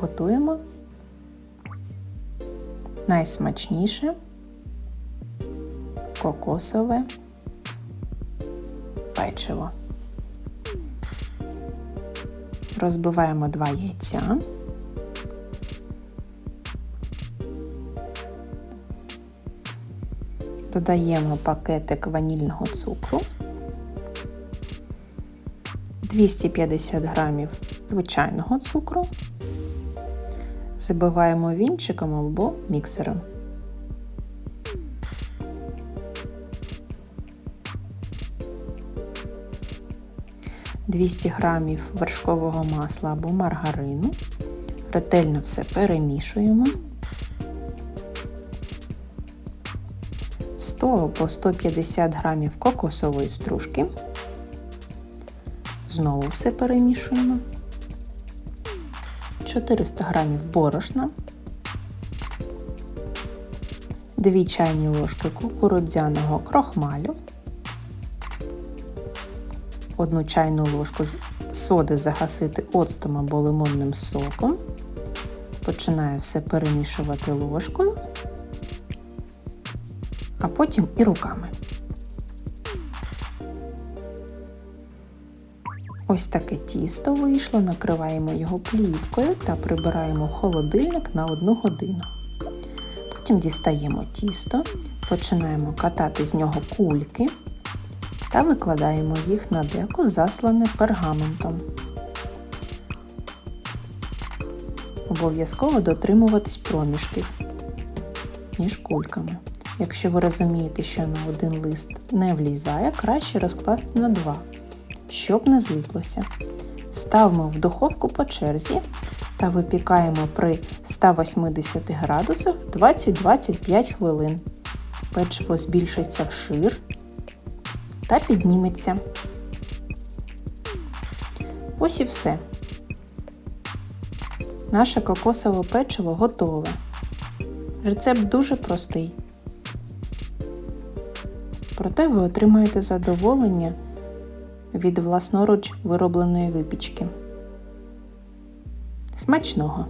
приготуємо найсмачніше кокосове печиво. Розбиваємо два яйця. Додаємо пакетик ванільного цукру, 250 грамів звичайного цукру, забиваємо вінчиком або міксером. «200 грамів вершкового масла або маргарину. Ретельно все перемішуємо. 100 або 150 грамів кокосової стружки. Знову все перемішуємо. 400 грамів борошна, 2 чайні ложки кукурудзяного крохмалю, 1 чайну ложку соди загасити оцтом або лимонним соком. Починаю все перемішувати ложкою, а потім і руками. Ось таке тісто вийшло, накриваємо його плівкою та прибираємо в холодильник на 1 годину. Потім дістаємо тісто, починаємо катати з нього кульки та викладаємо їх на деко, заслане пергаментом. Обов'язково дотримуватись проміжків між кульками. Якщо ви розумієте, що на один лист не влізає, краще розкласти на два щоб не злиплося. Ставимо в духовку по черзі та випікаємо при 180 градусах 20-25 хвилин. Печиво збільшиться в шир та підніметься. Ось і все. Наше кокосове печиво готове. Рецепт дуже простий. Проте ви отримаєте задоволення від власноруч виробленої випічки. Смачного!